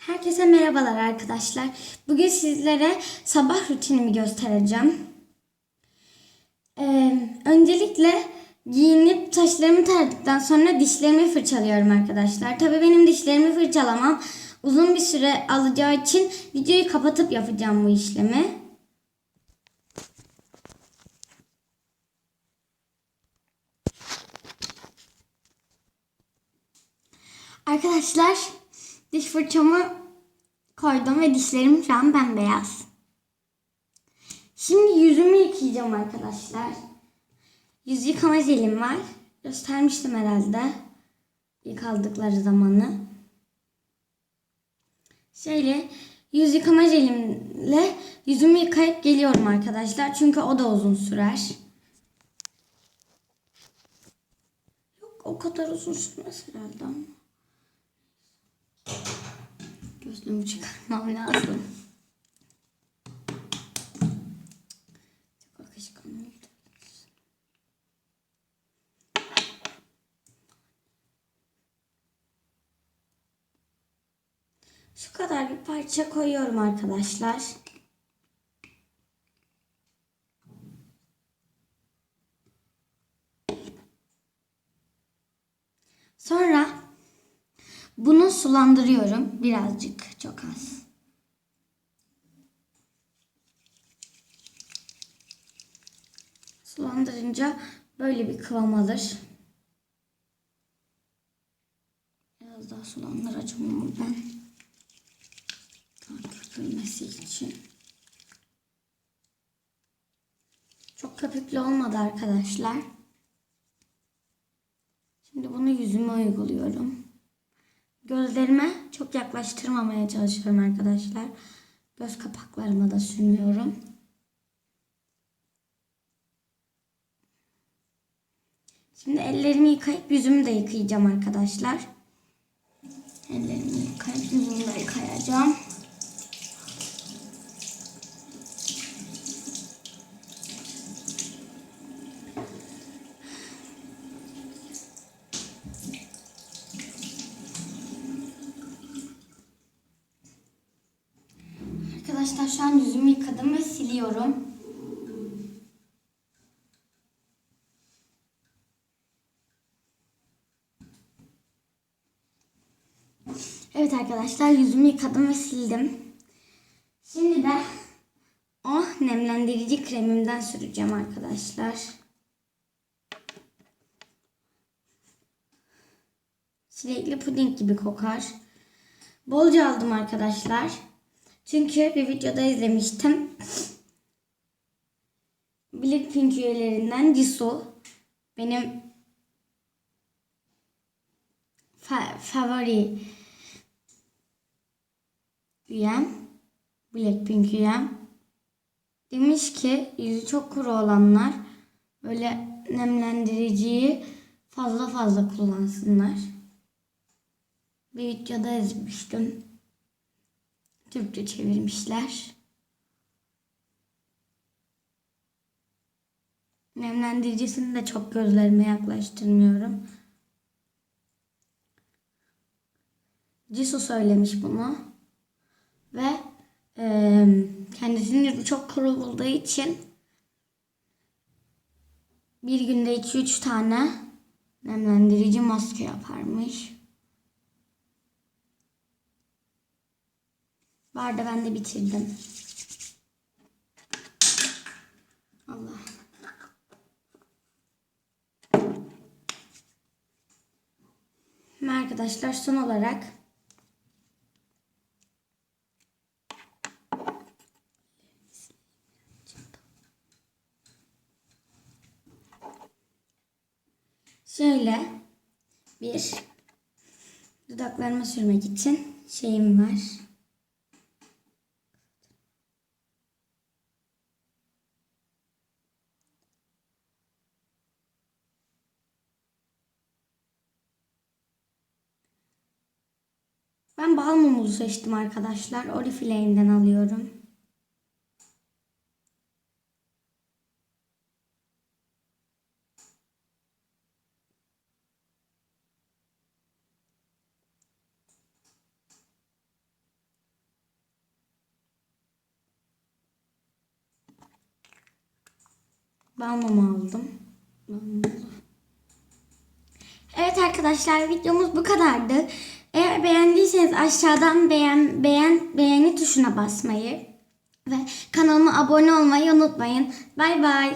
Herkese merhabalar arkadaşlar. Bugün sizlere sabah rutinimi göstereceğim. Ee, öncelikle giyinip taşlarımı tardıktan sonra dişlerimi fırçalıyorum arkadaşlar. Tabii benim dişlerimi fırçalamam uzun bir süre alacağı için videoyu kapatıp yapacağım bu işlemi. Arkadaşlar diş fırçamı koydum ve dişlerim şu an bembeyaz. Şimdi yüzümü yıkayacağım arkadaşlar. Yüz yıkama jelim var. Göstermiştim herhalde. Yıkaldıkları zamanı. Şöyle yüz yıkama jelimle yüzümü yıkayıp geliyorum arkadaşlar. Çünkü o da uzun sürer. Yok o kadar uzun sürmez herhalde ama. Gözlüğümü çıkarmam lazım. Şu kadar bir parça koyuyorum arkadaşlar. Sonra bunu sulandırıyorum birazcık, çok az. Sulandırınca böyle bir kıvam alır. Biraz daha sulandıracağım ben. Daha köpürmesi için. Çok köpüklü olmadı arkadaşlar. Şimdi bunu yüzüme uyguluyorum. Gözlerime çok yaklaştırmamaya çalışıyorum arkadaşlar. Göz kapaklarıma da sürmüyorum. Şimdi ellerimi yıkayıp yüzümü de yıkayacağım arkadaşlar. Ellerimi yıkayıp yüzümü de yıkayacağım. Arkadaşlar şu an yüzümü yıkadım ve siliyorum. Evet arkadaşlar yüzümü yıkadım ve sildim. Şimdi de o nemlendirici kremimden süreceğim arkadaşlar. Çilekli puding gibi kokar. Bolca aldım arkadaşlar. Çünkü bir videoda izlemiştim. Blackpink üyelerinden Jisoo benim fa- favori üyem. Blackpink üyem. Demiş ki yüzü çok kuru olanlar böyle nemlendiriciyi fazla fazla kullansınlar. Bir videoda izlemiştim. Türkçe çevirmişler. Nemlendiricisini de çok gözlerime yaklaştırmıyorum. Jisoo söylemiş bunu. Ve e, kendisini çok kuru bulduğu için bir günde 2-3 tane nemlendirici maske yaparmış. Vardı ben de bitirdim. Allah. Arkadaşlar son olarak şöyle bir dudaklarıma sürmek için şeyim var. Ben bal mumu seçtim arkadaşlar. Orifileğimden alıyorum. Bal mumu aldım. Bal. Evet arkadaşlar videomuz bu kadardı. Eğer beğendiyseniz aşağıdan beğen beğen beğeni tuşuna basmayı ve kanalıma abone olmayı unutmayın. Bay bay.